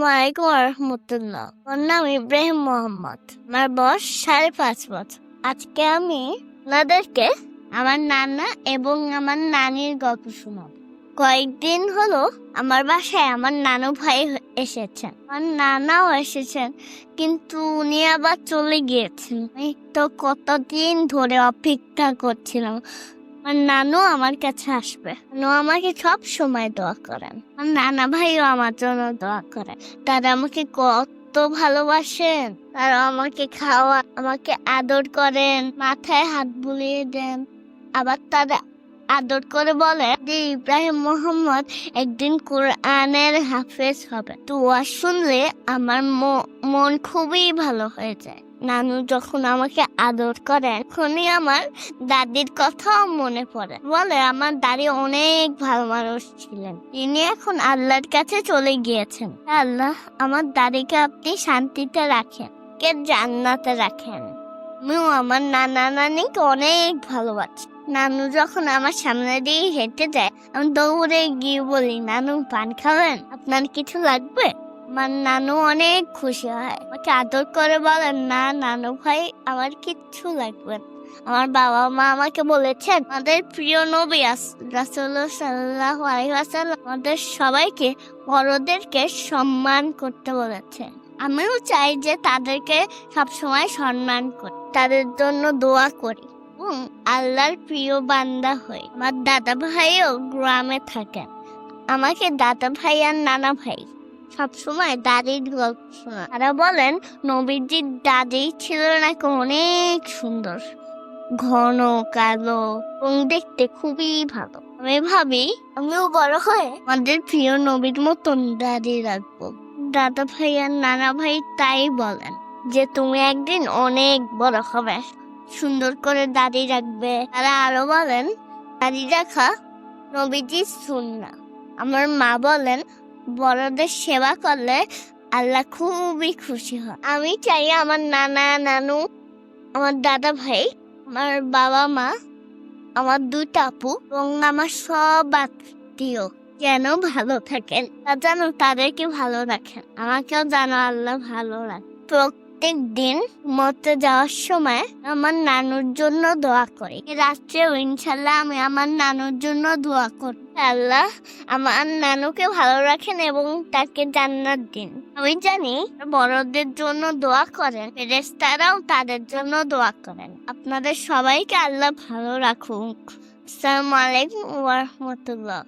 আসসালামু আলাইকুম রহমতুল্লাহ আমার নাম ইব্রাহিম মোহাম্মদ। আমার বয়স সাড়ে পাঁচ বছর। আজকে আমি আপনাদেরকে আমার নানা এবং আমার নানির গল্প শোনাব। কয়েকদিন হলো আমার বাসায় আমার নানু ভাই এসেছেন। আমার নানাও এসেছেন, কিন্তু উনি আবার চলে গিয়েছেন। আমি তো কতদিন ধরে অপেক্ষা করছিলাম। আমার নানু আমার কাছে আসবে। নানু আমাকে সব সময় দোয়া করেন। আমার নানা ভাইও আমার জন্য দোয়া করেন। তারা আমাকে কত ভালোবাসেন। তারা আমাকে খাওয়া আমাকে আদর করেন, মাথায় হাত বুলিয়ে দেন। আবার তারা আদর করে বলে যে ইব্রাহিম মোহাম্মদ একদিন কোরআনের হাফেজ হবে। দোয়া শুনলে আমার মন খুবই ভালো হয়ে যায়। নানু যখন আমাকে আদর করে, এখনই আমার দাদির কথাও মনে পড়ে। বলে, আমার দাদি অনেক ভালো মানুষ ছিলেন। তিনি এখন আল্লাহর কাছে চলে গিয়েছেন। আল্লাহ, আমার দাদিকে আপনি শান্তিতে রাখেন, কে জান্নাতে রাখেন। আমিও আমার নানা নানিকে অনেক ভালোবাসি। নানু যখন আমার সামনে দিয়ে হেঁটে যায়, আমি দৌড়ে গিয়ে বলি, নানু, পান খাবেন? আপনার কিছু লাগবে? আমার নানু অনেক খুশি হয়। আমাকে আদর করে বলেন, না, নানু ভাই, আমার কিচ্ছু লাগবে আমার বাবা মা আমাকে বলেছেন, আমাদের প্রিয় নবী রাসুল্লাহ সাল্লাহ আলহাসাল্লাম আমাদের সবাইকে বড়দেরকে সম্মান করতে বলেছেন আমিও চাই যে তাদেরকে সবসময় সম্মান করি, তাদের জন্য দোয়া করি এবং আল্লাহর প্রিয় বান্দা হই। আমার দাদা ভাইও গ্রামে থাকেন। আমাকে দাদা ভাই আর নানা ভাই। সবসময় দাদির গল্প শোনা। তারা বলেন, নবীজির দাদি ছিল নাকি অনেক সুন্দর। ঘন, কালো, এবং দেখতে খুবই ভালো। আমি ভাবি, আমিও বড় হয়ে আমাদের প্রিয় নবীর মতন দাদি রাখব। দাদা ভাই আর নানা ভাই তাই বলেন যে, তুমি একদিন অনেক বড় হবে। সুন্দর করে দাদি রাখবে। তারা আরও বলেন, দাদি রাখা নবীজি না আমার মা বলেন বড়দের সেবা করলে আল্লাহ খুবই খুশি হয়। আমি চাই আমার নানা, নানু, আমার দাদা ভাই, আমার বাবা মা, আমার দুই আপু এবং আমার সব আত্মীয় যেন ভালো থাকেন। যেন তাদেরকে ভালো রাখেন। আমাকেও যেন আল্লাহ ভালো রাখেন। প্রত্যেক দিন মতে যাওয়ার সময় আমার নানুর জন্য দোয়া করি। রাত্রেও ইনশাল্লাহ আমি আমার নানুর জন্য দোয়া করি। আল্লাহ, আমার নানুকে ভালো রাখেন এবং তাকে জান্নাত দিন। আমি জানি বড়দের জন্য দোয়া করেন ফেরেস্তারাও তাদের জন্য দোয়া করেন। আপনাদের সবাইকে আল্লাহ ভালো রাখুক। আসসালামু আলাইকুম ওয়া রাহমাতুল্লাহ।